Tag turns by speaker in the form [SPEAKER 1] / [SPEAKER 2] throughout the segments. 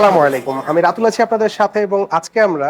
[SPEAKER 1] আসসালামু আলাইকুম। আমি রাতুল আছি আপনাদের সাথে এবং আজকে আমরা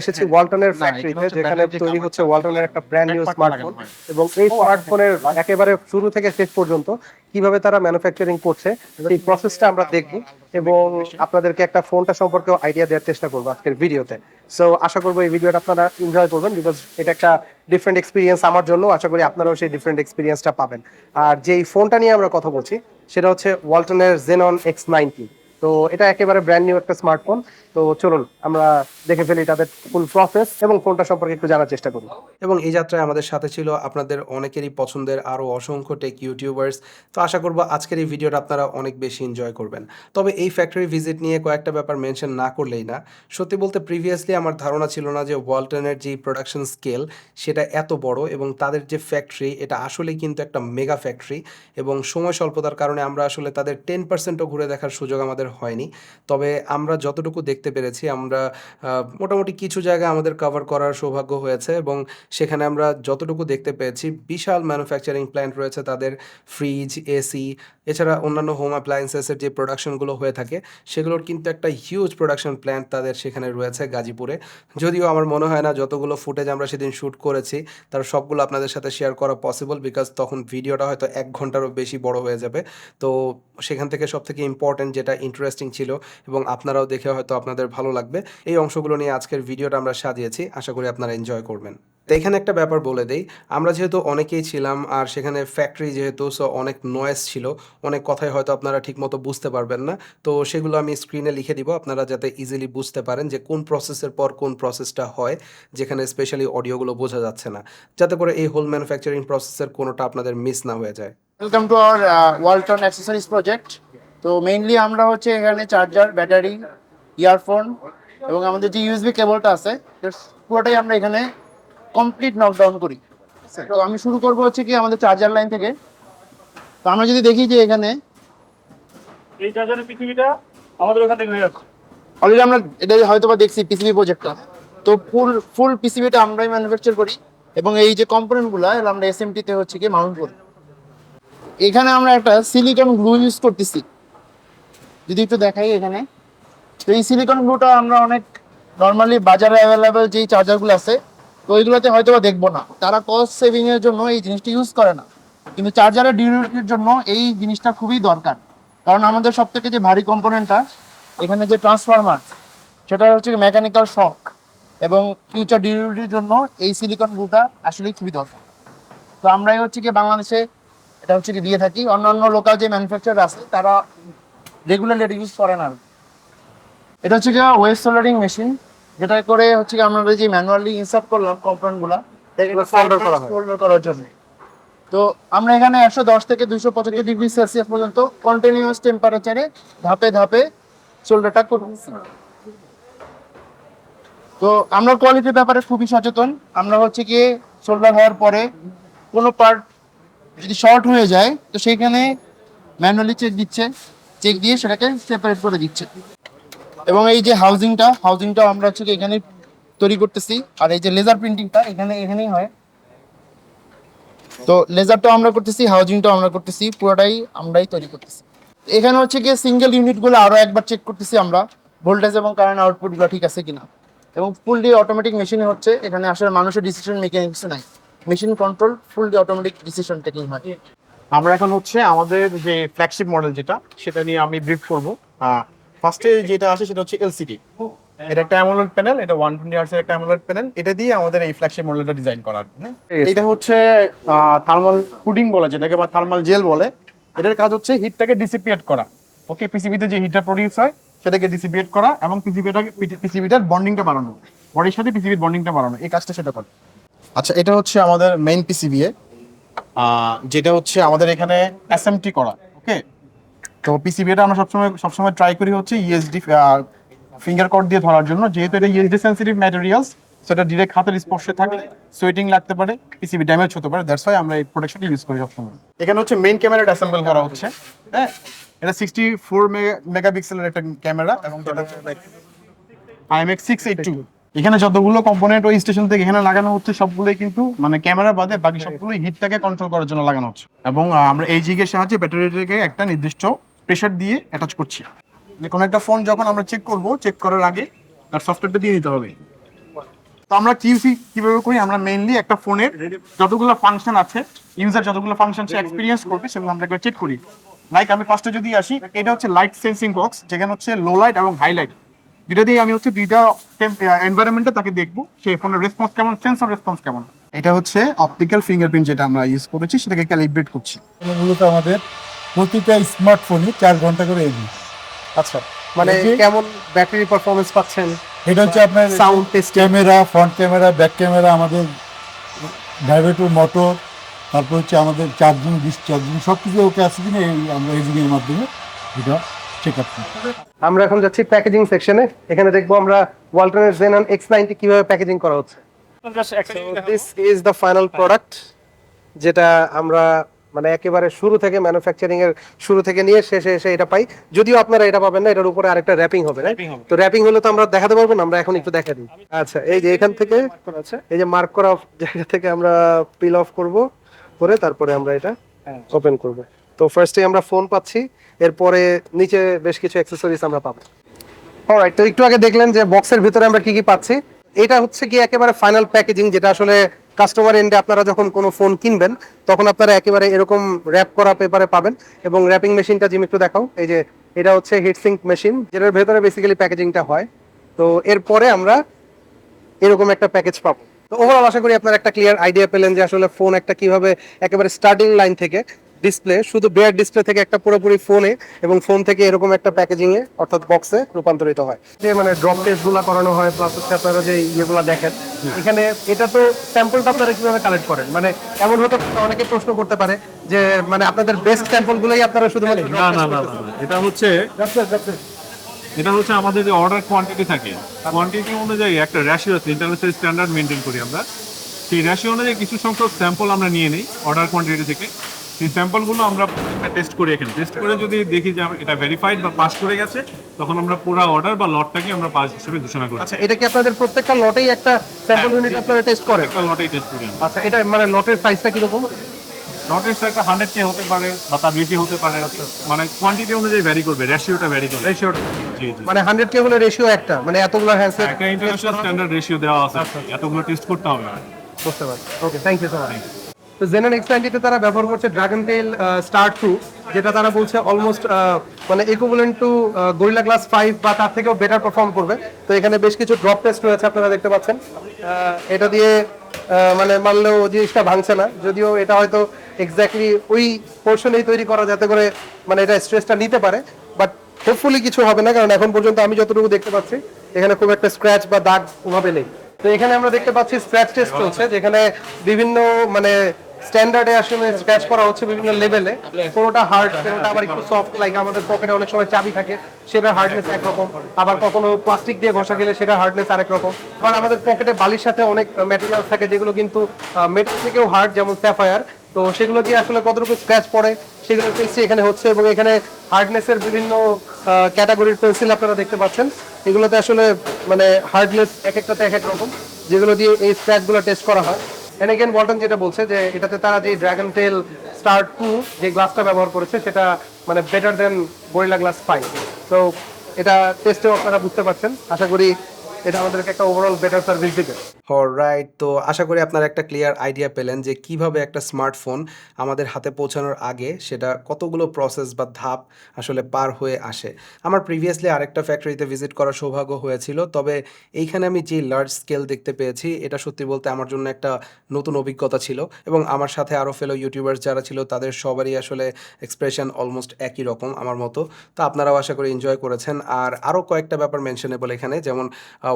[SPEAKER 1] এসেছি ওয়ালটনের ফ্যাক্টরিতে যেখানে তৈরি হচ্ছে ওয়ালটনের একটা ব্র্যান্ড নিউ স্মার্টফোন এবং এই স্মার্টফোনের একেবারে শুরু থেকে শেষ পর্যন্ত কীভাবে তারা ম্যানুফ্যাকচারিং করছে সেই প্রসেসটা আমরা দেখব এবং আপনাদেরকে একটা ফোনটা সম্পর্কে আইডিয়া দেওয়ার চেষ্টা করব আজকের ভিডিওতে সো আশা করব এই ভিডিওটা আপনারা এনজয় করবেন বিকজ এটা একটা ডিফারেন্ট এক্সপিরিয়েন্স আমার জন্য। আশা করি আপনারাও সেই ডিফারেন্ট এক্সপিরিয়েন্সটা পাবেন। আর যেই ফোনটা নিয়ে আমরা কথা বলছি সেটা হচ্ছে ওয়ালটনের জেনন এক্স নাইনটি তো এটা একেবারে ব্র্যান্ড নিউ একটা স্মার্টফোন তো চলুন, আমরা দেখে ফেলি তাদের ফুল প্রসেস এবং ফোনটা সম্পর্কে একটু জানার চেষ্টা করি।
[SPEAKER 2] এবং এই যাত্রায় আমাদের সাথে ছিল আপনাদের অনেকেরই পছন্দের আরও অসংখ্য টেক ইউটিউবার্স তো আশা করব আজকের এই ভিডিওটা আপনারা অনেক বেশি এনজয় করবেন। তবে এই ফ্যাক্টরি ভিজিট নিয়ে কয়েকটা ব্যাপার মেনশন না করলেই না, সত্যি বলতে প্রিভিয়াসলি আমার ধারণা ছিল না যে ওয়ালটনের যে প্রোডাকশন স্কেল সেটা এত বড় এবং তাদের যে ফ্যাক্টরি এটা আসলেই কিন্তু একটা মেগা ফ্যাক্টরি এবং সময় স্বল্পতার কারণে আমরা আসলে তাদের টেন পার্সেন্টও ঘুরে দেখার সুযোগ আমাদের হয়নি। তবে আমরা যতটুকু দেখতে পেরেছি, আমরা মোটামুটি কিছু জায়গা আমাদের কভার করার সৌভাগ্য হয়েছে এবং সেখানে আমরা যতটুকু দেখতে পেয়েছি, বিশাল ম্যানুফ্যাকচারিং প্ল্যান্ট রয়েছে তাদের ফ্রিজ এসি এছাড়া অন্যান্য হোম অ্যাপ্লায়েন্সেসের যে প্রোডাকশনগুলো হয়ে থাকে, সেগুলোর কিন্তু একটা হিউজ প্রোডাকশন প্ল্যান্ট তাদের সেখানে রয়েছে গাজীপুরে। যদিও আমার মনে হয় না যতগুলো ফুটেজ আমরা সেদিন শ্যুট করেছি, তার সবগুলো আপনাদের সাথে শেয়ার করা পসিবল বিকজ তখন ভিডিওটা হয়তো এক ঘন্টারও বেশি বড় হয়ে যাবে। তো সেখান থেকে সব থেকে ইম্পর্টেন্ট যেটা ইন্টারেস্টিং ছিল এবং আপনারাও দেখে হয়তো আপনাদের ভালো লাগবে। এই অংশগুলো নিয়ে আজকের ভিডিওটা আমরা সাজিয়েছি, আশা করি আপনারা এনজয় করবেন। তো এখানে একটা ব্যাপার বলে দেই, আমরা যেহেতু অনেকেই ছিলাম আর সেখানে ফ্যাক্টরি যেহেতু সো অনেক নয়েজ ছিল, অনেক কথাই হয়তো আপনারা ঠিকমতো বুঝতে পারবেন না। তো সেগুলো আমি স্ক্রিনে লিখে দিব, আপনারা যাতে ইজিলি বুঝতে পারেন যে কোন প্রসেসের পর কোন প্রসেসটা হয়, যেখানে স্পেশালি অডিওগুলো বোঝা যাচ্ছে না। যাতে করে এই হোল ম্যানুফ্যাকচারিং প্রসেসের কোনোটা আপনাদের মিস না হয়ে যায়।
[SPEAKER 3] Welcome to our accessories project তো মেইনলি আমরা হচ্ছে এখানে চার্জার ব্যাটারি ইয়ারফোন এবং আমাদের যে ইউএসবি কেবলটা আছে পুরোটাই আমরা এখানে কমপ্লিট নকডাউন করি। তো আমি শুরু করব হচ্ছে কি আমাদের চার্জার লাইন থেকে। তো আমরা যদি দেখি যে এখানে
[SPEAKER 4] এই চার্জারের পৃথিবীটা আমাদের ওখান থেকে হয়ে যাচ্ছে।
[SPEAKER 3] অলরেডি আমরা এটা হয়তো বা দেখছি পিসিবি প্রজেক্টটা তো ফুল ফুল পিসিবিটা আমরাই ম্যানুফ্যাকচার করি এবং এই যে কম্পোনেন্টগুলো আমরা এসএমটিতে হচ্ছে কি মাউন্ট করি। এখানে আমরা একটা সিলিকন গ্লু ইউজ করতেছি। যদি একটু দেখাই এখানে। তো এই সিলিকন গ্লুটা আমরা অনেক নর্মালি বাজারে অ্যাভেলেবেল যেই চার্জারগুলো আছে, তো ওইগুলোতে হয়তো বা দেখব না। তারা কস্ট সেভিং এর জন্য এই জিনিসটা ইউজ করে না। কিন্তু চার্জারের ডিউরেটির জন্য এই জিনিসটা খুবই দরকার। কারণ আমাদের সব থেকে যে ভারী কম্পোনেন্টটা এখানে যে ট্রান্সফরমার সেটা হচ্ছে মেকানিক্যাল শক এবং ফিউচার ডিউরেটির জন্য এই সিলিকন গ্লুটা আসলে খুবই দরকার। তো আমরাই হচ্ছে কি বাংলাদেশে, এটা হচ্ছে কি দিয়ে থাকি। অন্যান্য লোকাল যে ম্যানুফ্যাকচার আছে, তারা রেগুলারলি এটা ইউজ করে না। এটা হচ্ছে গিয়ে ওয়েব সোলারিং মেশিন যেটা করে হচ্ছে কি আমরা যে ম্যানুয়ালি ইনসার্ট করলাম কম্পোনেন্ট
[SPEAKER 1] solder করা হয়।
[SPEAKER 3] সোল্ডার করার জন্য। তো আমরা এখানে একশো দশ থেকে দুইশো পঁচাত্তর ডিগ্রি সেলসিয়াস পর্যন্ত কন্টিনিউয়াস টেম্পারেচারে ধাপে ধাপে সোল্ডারটা করতেছি তো আমরা কোয়ালিটির ব্যাপারে খুবই সচেতন। আমরা হচ্ছে গিয়ে সোল্ডার হওয়ার পরে কোনো পার্ট যদি শর্ট হয়ে যায় তো সেখানে ম্যানুয়ালি চেক দিচ্ছে। চেক দিয়ে সেটাকে সেপারেট করে দিচ্ছে। এবং এই যে হাউজিংটা হাউজিংটা আমরা হচ্ছে এখানে তৈরি করতেছি। আর এই যে লেজার প্রিন্টিংটা এখানে, এখানেই হয়। তো লেজারটাও আমরা করতেছি হাউজিংটাও আমরা করতেছি, পুরোটাই আমরাই তৈরি করতেছি। এখানে হচ্ছে গিয়ে সিঙ্গেল ইউনিটগুলো আরও একবার চেক করতেছি আমরা ভোল্টেজ এবং কারেন্ট আউটপুটগুলো ঠিক আছে কিনা। এবং ফুললি অটোমেটিক মেশিনে হচ্ছে, এখানে আসলে মানুষের ডিসিশন মেকিং নাই। Machine control fully automatic decision taking হয়।
[SPEAKER 4] আমরা এখন হচ্ছে আমাদের যে ফ্ল্যাগশিপ মডেল যেটা সেটা নিয়ে আমি ব্রিফ করব। ফার্স্টে যেটা আসে সেটা হচ্ছে এলসিডি এটা একটা অ্যামোলেড প্যানেল এটা ওয়ান টোয়েন্টি আর্টসের একটা অ্যামোলেড প্যানেল এটা দিয়ে আমাদের এই ফ্ল্যাগশিপ মডেলটা ডিজাইন করা এটা হচ্ছে থার্মাল পুডিং বলে যেটাকে বা থার্মাল জেল বলে। এটার কাজ হচ্ছে হিটটাকে ডিসিপিয়েট করা। ওকে পিসিবিতে যে হিটটা প্রডিউস হয় সেটাকে ডিসিপিয়েট করা এবং পিসিবিটাকে পিসিবিটার বন্ডিংটা বাড়ানো। বডির সাথে পিসিবির বন্ডিংটা বাড়ানো। এই কাজটা সেটা করে। আচ্ছা এটা হচ্ছে আমাদের মেইন পিসিবিএ যেটা হচ্ছে আমাদের এখানে এসএমটি করা ওকে তো পিসিবিটা আমরা সবসময় সবসময় ট্রাই করি হচ্ছে ইএসডি ফিঙ্গার কোড দিয়ে ধরার জন্য। যেহেতু এটা ইএসডি সেন্সিটিভ ম্যাটেরিয়ালস সেটা ডিরেক্ট হাতের স্পর্শে থাকলে সোয়েটিং লাগতে পারে পিসিবি ড্যামেজ হতে পারে। দ্যাটস ওয়াই আমরা এই প্রোটেকশনটা ইউজ করি সবসময়। এখানে হচ্ছে মেইন ক্যামেরাটা অ্যাসেম্বল করা হচ্ছে হ্যাঁ? এটা সিক্সটি ফোর মেগাপিক্সেলের একটা ক্যামেরা এবং আইএমএক্স সিক্স এইট টু এখানে যতগুলো কম্পোনেন্ট ওই স্টেশন থেকে এখানে লাগানো হচ্ছে সবগুলোই কিন্তু মানে ক্যামেরা বাদে বাকি সবগুলোই হিটটাকে কন্ট্রোল করার জন্য লাগানো হচ্ছে। এবং আমরা এই জিগের সাহায্যে ব্যাটারিটাকে একটা নির্দিষ্ট প্রেশার দিয়ে অ্যাটাচ করছি। কোনো একটা ফোন যখন আমরা চেক করব চেক করার আগে তার সফটওয়্যারটা দিয়ে দিতে হবে। তো আমরা কিউসি কীভাবে করি? আমরা মেইনলি একটা ফোনের যতগুলো ফাংশন আছে ইউজার যতগুলো ফাংশন সে এক্সপিরিয়েন্স করবে সেগুলো আমরা একবার চেক করি। লাইক আমি ফার্স্টে যদি আসি এটা হচ্ছে লাইট সেন্সিং বক্স যেখানে হচ্ছে লো লাইট এবং হাই লাইট যেটা দিয়ে আমি হচ্ছে দুইটা এনভায়রনমেন্টে তাকে দেখব সেই ফোনের রেসপন্স কেমন সেন্সর রেসপন্স কেমন। এটা হচ্ছে অপটিক্যাল ফিঙ্গারপ্রিন্ট যেটা আমরা ইউজ করেছি সেটাকে ক্যালিব্রেট করছি।
[SPEAKER 5] মূলত আমাদের প্রতিটা স্মার্টফোনে চার ঘণ্টা করে এগিয়ে।
[SPEAKER 1] আচ্ছা মানে কেমন ব্যাটারি পারফরমেন্স পাচ্ছেন?
[SPEAKER 5] এটা হচ্ছে আপনার
[SPEAKER 1] sound test
[SPEAKER 5] camera front camera back camera আমাদের ডাইভেটর মোটর তারপর হচ্ছে আমাদের চার্জিং ডিসচার্জিং সব কিছু ওকে আছে কিনা এই আমরা এজিংয়ের মাধ্যমে। এটা আপ করি
[SPEAKER 1] আমরা এখন যাচ্ছি প্যাকেজিং সেকশনে এখানে দেখব আমরা ওয়ালটনের জেনন এক্স নাইনটি কীভাবে প্যাকেজিং করা হচ্ছে। This is the final product যেটা আমরা মানে একেবারে শুরু থেকে ম্যানুফ্যাকচারিং এর শুরু থেকে নিয়ে শেষে এসে এটা পাই। যদিও আপনারা এটা পাবেন না এটার উপরে আরেকটা র্যাপিং হবে না তো র্যাপিং হলে তো আমরা দেখাতে পারব না আমরা এখন একটু দেখা দিই। আচ্ছা এই যে এখান থেকে এই যে মার্ক করা জায়গা থেকে আমরা পিল অফ করব করে তারপরে আমরা এটা ওপেন করব। তো ফার্স্টে আমরা ফোন পাচ্ছি, এরপরে নিচে বেশ কিছু অ্যাক্সেসরিজ আমরা পাবো। অলরাইট তো একটু আগে দেখলেন যে বক্সের ভিতরে আমরা কি কি পাচ্ছি। এটা হচ্ছে কি একেবারে ফাইনাল প্যাকেজিং যেটা আসলে কাস্টমার এন্ডে আপনারা যখন কোনো ফোন কিনবেন, তখন আপনারা একেবারে এরকম র্যাপ করা পেপারে পাবেন এবং র্যাপিং মেশিনটা জিম একটু দেখাও। এই যে, এটা হচ্ছে হিটসিঙ্ক মেশিন যেটার ভেতরে বেসিক্যালি প্যাকেজিংটা হয়। তো এরপরে আমরা এরকম একটা প্যাকেজ পাবো। তো ওভারঅল আশা করি আপনারা একটা ক্লিয়ার আইডিয়া পেলেন যে আসলে ফোন একটা কীভাবে একেবারে স্টার্টিং লাইন থেকে ডিসপ্লে শুধু বেয়ার ডিসপ্লে থেকে একটা পুরোপুরি ফোনে এবং ফোন থেকে এরকম একটা প্যাকেজিং এ অর্থাৎ বক্সে রূপান্তরিত হয়। যে মানে ড্রপ টেস্টগুলা করানো হয় প্লাস হচ্ছে আপনারা যে ইয়েগুলো দেখেন এখানে এটা তো স্যাম্পলটা আপনারা কীভাবে কালেক্ট করেন? মানে এমন হতে অনেকে প্রশ্ন করতে পারে যে মানে আপনাদের বেস্ট স্যাম্পল গুলোই আপনারা শুধুমাত্র
[SPEAKER 6] না না না না, না। এটা হচ্ছে এটা হচ্ছে আমাদের যে অর্ডার কোয়ান্টিটি থাকে। কোয়ান্টিটি অনুযায়ী একটা রেশিও আছে ইন্টারন্যাশনাল স্ট্যান্ডার্ড মেনটেন করি আমরা। সেই রেশিও অনুযায়ী কিছু সংখ্যক স্যাম্পল আমরা নিয়ে নিই অর্ডার কোয়ান্টিটি থেকে। সেই স্যাম্পলগুলো আমরা টেস্ট করি এখানে। টেস্ট করে যদি দেখি যে এটা ভেরিফাইড বা পাস করে গেছে তখন আমরা পুরো অর্ডার বা লটটাকে আমরা পাস হিসেবে ঘোষণা করি।
[SPEAKER 1] আচ্ছা এটা কি আপনাদের প্রত্যেকটা লটেই একটা স্যাম্পল ইউনিট আপনারা টেস্ট করেন?
[SPEAKER 6] একটা লটেই টেস্ট করি
[SPEAKER 1] আচ্ছা এটা মানে লটের প্রাইসটা কীরকম?
[SPEAKER 6] লটের একটা হান্ড্রেড কে হতে পারে বা তার বেশি হতে পারে। মানে কোয়ান্টিটি অনুযায়ী ভ্যারি করবে রেশিওটা ভ্যারি করবে।
[SPEAKER 1] রেশিওটা মানে হান্ড্রেড কে হলে রেশিও একটা মানে এতগুলো হ্যান্ডসেট
[SPEAKER 6] একটা ইন্টারন্যাশনাল স্ট্যান্ডার্ড রেশিও দেওয়া আছে। এতগুলো টেস্ট করতে হবে।
[SPEAKER 1] বুঝতে পারছি। Okay thank you so much তো জেনারেল এক্স তে তারা ব্যবহার করছে ড্রাগন টেল স্টার টু যেটা তারা বলছে অলমোস্ট মানে equivalent to Gorilla Glass five বা তার থেকেও বেটার পারফর্ম করবে। তো এখানে বেশ কিছু ড্রপ টেস্ট রয়েছে, আপনারা দেখতে পাচ্ছেন। এটা দিয়ে মানে মানলেও জিনিসটা ভাঙছে না। যদিও এটা হয়তো এক্স্যাক্টলি ওই পোর্শনেই তৈরি করা যাতে করে মানে এটা স্ট্রেসটা নিতে পারে। বাট হোপফুলি কিছু হবে না, কারণ এখন পর্যন্ত আমি যতটুকু দেখতে পাচ্ছি, এখানে খুব একটা স্ক্র্যাচ বা দাগ ওভাবে নেই। তো এখানে আমরা দেখতে পাচ্ছি স্ক্র্যাচ টেস্ট চলছে, যেখানে বিভিন্ন মানে স্ট্যান্ডার্ডে আসলে স্ক্র্যাচ করা হচ্ছে বিভিন্ন লেভেলে কোনোটা হার্ড কোনোটা আবার একটু সফট লাইক আমাদের পকেটে অনেক সময় চাবি থাকে, সেটা হার্ডনেস একরকম আবার কখনো প্লাস্টিক দিয়ে ঘষা গেলে সেটা হার্ডনেস আরেক রকম। আবার আমাদের পকেটে বালির সাথে অনেক ম্যাটেরিয়াল থাকে যেগুলো কিন্তু মেটাল থেকেও হার্ড যেমন স্যাফায়ার তো সেগুলো দিয়ে আসলে কতটুকু স্ক্র্যাচ পড়ে, সেগুলো টেস্ট এখানে হচ্ছে এবং এখানে হার্ডনেসের বিভিন্ন ক্যাটাগরির পেন্সিল আপনারা দেখতে পাচ্ছেন। এগুলোতে আসলে মানে হার্ডনেস এক একটাতে এক এক রকম, যেগুলো দিয়ে এই স্ক্র্যাচগুলো টেস্ট করা হয়। এন্ড এগেন ওয়ালটন যেটা বলছে যে এটাতে তারা যে ড্রাগন টেল স্টার টু যে গ্লাসটা ব্যবহার করেছে, সেটা মানে better than Gorilla Glass five তো এটা টেস্টেও আপনারা বুঝতে পারছেন। আশা করি এটা আমাদেরকে একটা ওভারঅল বেটার সার্ভিস দিবে।
[SPEAKER 2] রাইট তো আশা করি আপনারা একটা ক্লিয়ার আইডিয়া পেলেন যে কীভাবে একটা স্মার্টফোন আমাদের হাতে পৌঁছানোর আগে সেটা কতগুলো প্রসেস বা ধাপ আসলে পার হয়ে আসে। আমার প্রিভিয়াসলি আরেকটা ফ্যাক্টরিতে ভিজিট করার সৌভাগ্য হয়েছিল, তবে এইখানে আমি যে লার্জ স্কেল দেখতে পেয়েছি, এটা সত্যি বলতে আমার জন্য একটা নতুন অভিজ্ঞতা ছিল এবং আমার সাথে আরও ফেলো ইউটিউবার্স যারা ছিল, তাদের সবারই আসলে এক্সপ্রেশন অলমোস্ট একই রকম আমার মতো। তো আপনারাও আশা করি এনজয় করেছেন। আর আরও কয়েকটা ব্যাপার মেনশনেবল এখানে, যেমন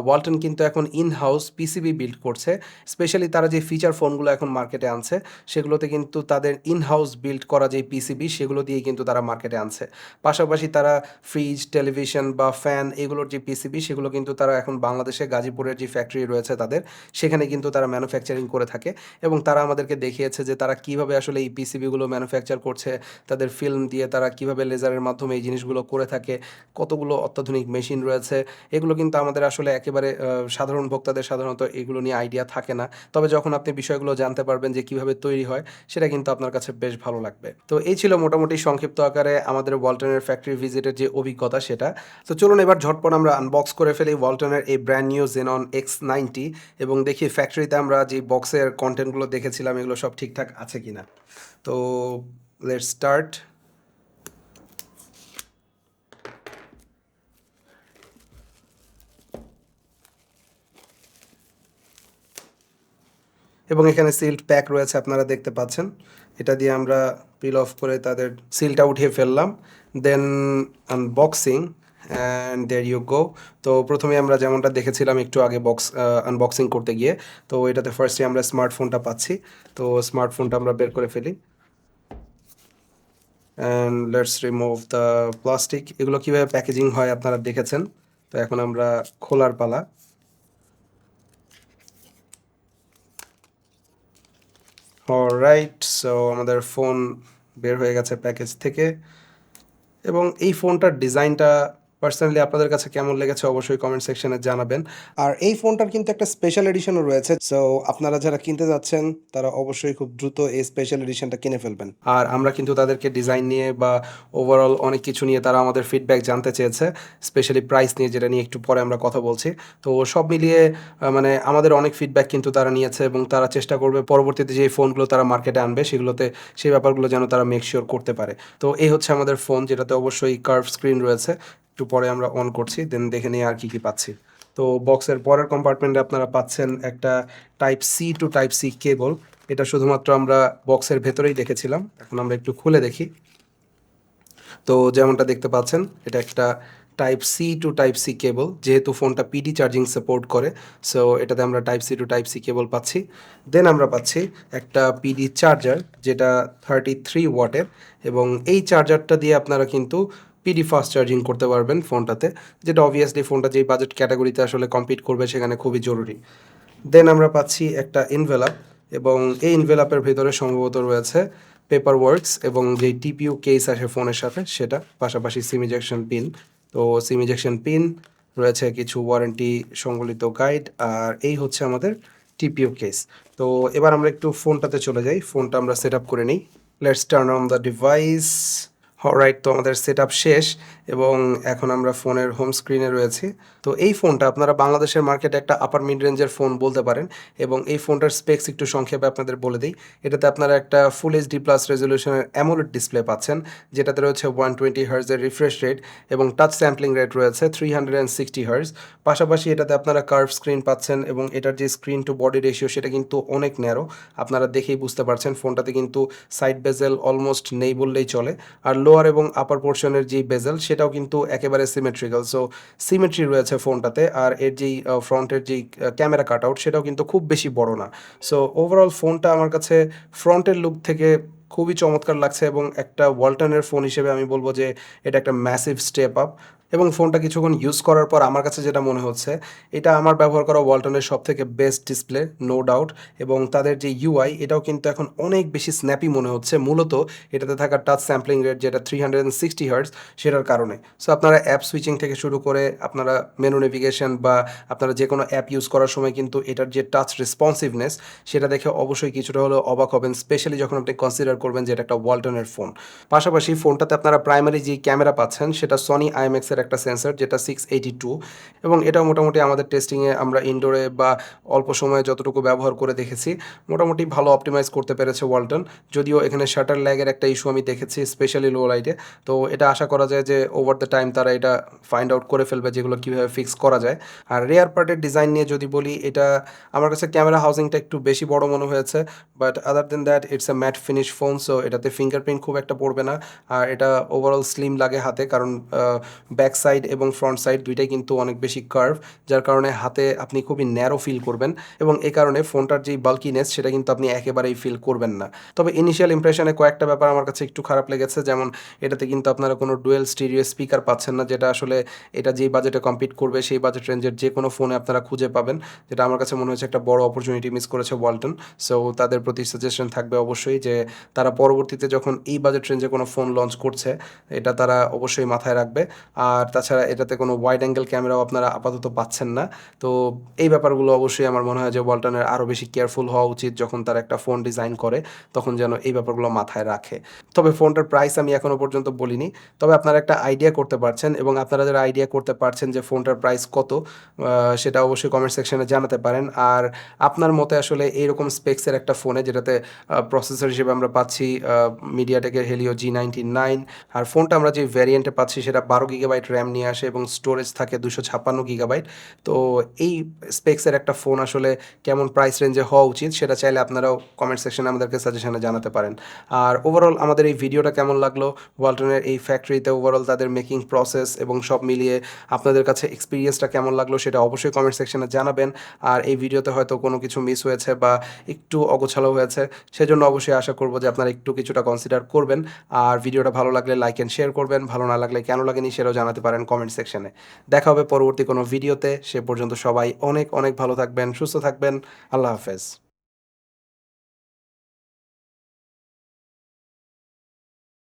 [SPEAKER 2] ওয়ালটন কিন্তু এখন ইন হাউস পিসিবি বিল্ড করছে স্পেশালি তারা যে ফিচার ফোনগুলো এখন মার্কেটে আনছে, সেগুলোতে কিন্তু তাদের ইন হাউস বিল্ড করা যে পিসিবি সেগুলো দিয়ে কিন্তু তারা মার্কেটে আনছে। পাশাপাশি তারা ফ্রিজ টেলিভিশন বা ফ্যান এগুলোর যে পিসিবি সেগুলো কিন্তু তারা এখন বাংলাদেশে গাজীপুরের যে ফ্যাক্টরি রয়েছে তাদের, সেখানে কিন্তু তারা ম্যানুফ্যাকচারিং করে থাকে এবং তারা আমাদেরকে দেখিয়েছে যে তারা কীভাবে আসলে এই পিসিবিগুলো ম্যানুফ্যাকচার করছে, তাদের ফিল্ম দিয়ে তারা কীভাবে লেজারের মাধ্যমে এই জিনিসগুলো করে থাকে, কতগুলো অত্যাধুনিক মেশিন রয়েছে, এগুলো কিন্তু আমাদের আসলে একেবারে সাধারণ ভোক্তাদের সাধারণত এগুলো নিয়ে আইডিয়া থাকে না। তবে যখন আপনি বিষয়গুলো জানতে পারবেন যে কীভাবে তৈরি হয়, সেটা কিন্তু আপনার কাছে বেশ ভালো লাগবে। তো এই ছিল মোটামুটি সংক্ষিপ্ত আকারে আমাদের ওয়ালটনের ফ্যাক্টরি ভিজিটের যে অভিজ্ঞতা সেটা। তো চলুন এবার ঝটপট আমরা আনবক্স করে ফেলি ওয়ালটনের এই brand new Xenon X ninety এবং দেখি ফ্যাক্টরিতে আমরা যে বক্সের কন্টেন্টগুলো দেখেছিলাম, এগুলো সব ঠিকঠাক আছে কিনা। তো লেট স্টার্ট এবং এখানে সিল্ড প্যাক রয়েছে, আপনারা দেখতে পাচ্ছেন। এটা দিয়ে আমরা পিল অফ করে তাদের সিলটা উঠিয়ে ফেললাম। Then unboxing and there you go তো প্রথমে আমরা যেমনটা দেখেছিলাম একটু আগে বক্স আনবক্সিং করতে গিয়ে, তো এটাতে ফার্স্টে আমরা স্মার্টফোনটা পাচ্ছি। তো স্মার্টফোনটা আমরা বের করে ফেলি। And let's remove the plastic এগুলো কীভাবে প্যাকেজিং হয় আপনারা দেখেছেন? তো এখন আমরা খোলার পালা। রাইট সো আমাদের ফোন বের হয়ে গেছে প্যাকেজ থেকে। এবং এই ফোনটার ডিজাইনটা পার্সোনালি আপনাদের কাছে কেমন লেগেছে অবশ্যই কমেন্ট সেকশনে জানাবেন। আর এই ফোনটার কিন্তু একটা স্পেশাল এডিশনও রয়েছে সো আপনারা যারা কিনতে যাচ্ছেন, তারা অবশ্যই খুব দ্রুত এই স্পেশাল এডিশনটা কিনে ফেলবেন। আর আমরা কিন্তু তাদেরকে ডিজাইন নিয়ে বা ওভারঅল অনেক কিছু নিয়ে তারা আমাদের ফিডব্যাক জানতে চেয়েছে স্পেশালি প্রাইস নিয়ে যেটা নিয়ে একটু পরে আমরা কথা বলছি। তো সব মিলিয়ে মানে আমাদের অনেক ফিডব্যাক কিন্তু তারা নিয়েছে এবং তারা চেষ্টা করবে পরবর্তীতে যে ফোনগুলো তারা মার্কেটে আনবে, সেগুলোতে সেই ব্যাপারগুলো যেন তারা মেক শিওর করতে পারে। তো এই হচ্ছে আমাদের ফোন যেটাতে অবশ্যই কার্ভ স্ক্রিন রয়েছে। একটু পরে আমরা অন করছি দেন দেখে নিয়ে আর কি কি পাচ্ছি। তো বক্সের পরের কম্পার্টমেন্টে আপনারা পাচ্ছেন একটা type C to type C cable এটা শুধুমাত্র আমরা বক্সের ভেতরেই দেখেছিলাম, এখন আমরা একটু খুলে দেখি। তো যেমনটা দেখতে পাচ্ছেন, এটা একটা type C to type C cable যেহেতু ফোনটা পিডি চার্জিং সাপোর্ট করে সো এটাতে আমরা type C to type C cable পাচ্ছি। দেন আমরা পাচ্ছি একটা পিডি চার্জার যেটা থার্টি থ্রি ওয়াটের এবং এই চার্জারটা দিয়ে আপনারা কিন্তু পিডি ফাস্ট চার্জিং করতে পারবেন ফোনটাতে। যেটা অবভিয়াসলি ফোনটা যেই বাজেট ক্যাটাগরিতে আসলে কম্পিট করবে সেখানে খুবই জরুরি। দেন আমরা পাচ্ছি একটা ইনভেলাপ এবং এই ইনভেলাপের ভিতরে সম্ভবত রয়েছে পেপার ওয়ার্কস এবং যেই টিপিউ কেস আসে ফোনের সাথে, সেটা পাশাপাশি সিম ইজেকশন পিন তো সিম ইজেকশন পিন রয়েছে কিছু ওয়ারেন্টি সংবলিত গাইড আর এই হচ্ছে আমাদের টিপিউ কেস তো এবার আমরা একটু ফোনটাতে চলে যাই। ফোনটা আমরা সেট আপ করে নিই। Let's turn on the device right তো আমাদের সেট শেষ এবং এখন আমরা ফোনের হোম স্ক্রিনে রয়েছি। তো এই ফোনটা আপনারা বাংলাদেশের মার্কেটে একটা আপার মিড রেঞ্জের ফোন বলতে পারেন এবং এই ফোনটার স্পেক্স একটু সংক্ষেপে আপনাদের বলে দিই। এটাতে আপনারা একটা ফুল এইচডি প্লাস রেজলিউশনের অ্যামোলেড ডিসপ্লে পাচ্ছেন, যেটাতে রয়েছে ওয়ান টোয়েন্টি হার্জের রিফ্রেশ রেট এবং টাচ স্যাম্পলিং রেট রয়েছে three hundred and sixty hertz পাশাপাশি এটাতে আপনারা কার্ভ স্ক্রিন পাচ্ছেন এবং এটার যে স্ক্রিন টু বডি রেশিও সেটা কিন্তু অনেক ন্যারো আপনারা দেখেই বুঝতে পারছেন ফোনটাতে কিন্তু সাইড বেজেল অলমোস্ট নেই বললেই চলে। আর লোয়ার এবং আপার পোর্শনের যে বেজেল সেটাও কিন্তু একেবারে সিমেট্রিক্যাল সো সিমেট্রি রয়েছে ফোনটাতে আর এর যেই ফ্রন্টের যেই ক্যামেরা কাট আউট সেটাও কিন্তু খুব বেশি বড় না। সো ওভারঅল ফোনটা আমার কাছে ফ্রন্টের লুক থেকে খুবই চমৎকার লাগছে এবং একটা ওয়ালটনের ফোন হিসেবে আমি বলব যে এটা একটা ম্যাসিভ স্টেপ আপ এবং ফোনটা কিছুক্ষণ ইউজ করার পর আমার কাছে যেটা মনে হচ্ছে, এটা আমার ব্যবহার করা ওয়ালটনের সব থেকে বেস্ট ডিসপ্লে নো ডাউট এবং তাদের যে ইউআই এটাও কিন্তু এখন অনেক বেশি স্ন্যাপি মনে হচ্ছে। মূলত এটাতে থাকা টাচ স্যাম্পলিং রেট যেটা three hundred and sixty hertz সেটার কারণে। সো আপনারা অ্যাপ সুইচিং থেকে শুরু করে আপনারা মেনু নেভিগেশন বা আপনারা যে কোনো অ্যাপ ইউজ করার সময় কিন্তু এটার যে টাচ রেসপন্সিভনেস সেটা দেখে অবশ্যই কিছুটা হলেও অবাক হবেন স্পেশালি যখন আপনি কনসিডার করবেন যে এটা একটা ওয়ালটনের ফোন পাশাপাশি ফোনটাতে আপনারা প্রাইমারি যে ক্যামেরা পাচ্ছেন, সেটা সনি আইএমএক্সের একটা সেন্সর যেটা সিক্স এইটি টু এবং এটা মোটামুটি আমাদের টেস্টিংয়ে আমরা ইনডোরে বা অল্প সময়ে যতটুকু ব্যবহার করে দেখেছি, মোটামুটি ভালো অপটিমাইজ করতে পেরেছে ওয়ালটন যদিও এখানে শাটার ল্যাগের একটা ইস্যু আমি দেখেছি স্পেশালি লো লাইটে তো এটা আশা করা যায় যে ওভার দ্য টাইম তারা এটা ফাইন্ড আউট করে ফেলবে যেগুলো কীভাবে ফিক্স করা যায়। আর রেয়ার পার্টের ডিজাইন নিয়ে যদি বলি, এটা আমার কাছে ক্যামেরা হাউজিংটা একটু বেশি বড় মনে হয়েছে but other than that it's a matte finish phone so এটাতে ফিঙ্গারপ্রিন্ট খুব একটা পড়বে না। আর এটা ওভারঅল স্লিম লাগে হাতে, কারণ ব্যাক সাইড এবং ফ্রন্ট সাইড দুইটাই কিন্তু অনেক বেশি কার্ভ যার কারণে হাতে আপনি খুবই ন্যারো ফিল করবেন এবং এ কারণে ফোনটার যেই বাল্কিনেস সেটা কিন্তু আপনি একেবারেই ফিল করবেন না। তবে ইনিশিয়াল ইমপ্রেশনে কয়েকটা ব্যাপার আমার কাছে একটু খারাপ লেগেছে, যেমন এটাতে কিন্তু আপনারা কোনো ডুয়েল স্টিরিও স্পিকার পাচ্ছেন না, যেটা আসলে এটা যেই বাজেটে কম্পিট করবে, সেই বাজেট রেঞ্জের যে কোনো ফোনে আপনারা খুঁজে পাবেন, যেটা আমার কাছে মনে হয়েছে একটা বড় অপরচুনিটি মিস করেছে ওয়ালটন সো তাদের প্রতি সাজেশন থাকবে অবশ্যই যে, তারা পরবর্তীতে যখন এই বাজেট রেঞ্জে কোনো ফোন লঞ্চ করছে, এটা তারা অবশ্যই মাথায় রাখবে। আর আর তাছাড়া এটাতে কোনো ওয়াইড অ্যাঙ্গেল ক্যামেরাও আপনারা আপাতত পাচ্ছেন না। তো এই ব্যাপারগুলো অবশ্যই আমার মনে হয় যে ওয়ালটনের আরও বেশি কেয়ারফুল হওয়া উচিত যখন তারা একটা ফোন ডিজাইন করে, তখন যেন এই ব্যাপারগুলো মাথায় রাখে। তবে ফোনটার প্রাইস আমি এখনও পর্যন্ত বলিনি। তবে আপনারা একটা আইডিয়া করতে পারছেন এবং আপনারা যারা আইডিয়া করতে পারছেন যে ফোনটার প্রাইস কত সেটা অবশ্যই কমেন্ট সেকশনে জানাতে পারেন। আর আপনার মতে আসলে এইরকম স্পেক্সের একটা ফোনে যেটাতে প্রসেসর হিসেবে আমরা পাচ্ছি মিডিয়াটেকের হেলিও জি নাইনটি নাইন আর ফোনটা আমরা যে ভ্যারিয়েন্টে পাচ্ছি সেটা বারো গিগাবাইট র্যাম নিয়ে আসে এবং স্টোরেজ থাকে দুশো ছাপ্পান্ন গিগাবাইট তো এই স্পেক্সের একটা ফোন আসলে কেমন প্রাইস রেঞ্জে হওয়া উচিত সেটা চাইলে আপনারাও কমেন্ট সেকশনে আমাদেরকে সাজেশনে জানাতে পারেন। আর ওভারঅল আমাদের এই ভিডিওটা কেমন লাগল? ওয়ালটনের এই ফ্যাক্টরিতে ওভারঅল তাদের মেকিং প্রসেস এবং সব মিলিয়ে আপনাদের কাছে এক্সপিরিয়েন্সটা কেমন লাগল সেটা অবশ্যই কমেন্ট সেকশনে জানাবেন। আর এই ভিডিওতে হয়তো কোনো কিছু মিস হয়েছে বা একটু অগোছালো হয়েছে, সেজন্য অবশ্যই আশা করব যে আপনারা একটু কিছুটা কনসিডার করবেন। আর ভিডিওটা ভালো লাগলে লাইক অ্যান্ড শেয়ার করবেন, ভালো না লাগলে কেন লাগেনি সেটাও জানাতে পারেন কমেন্ট সেকশনে দেখা হবে পরবর্তী কোনো ভিডিওতে সে পর্যন্ত সবাই অনেক অনেক ভালো থাকবেন, সুস্থ থাকবেন। আল্লাহ হাফেজ।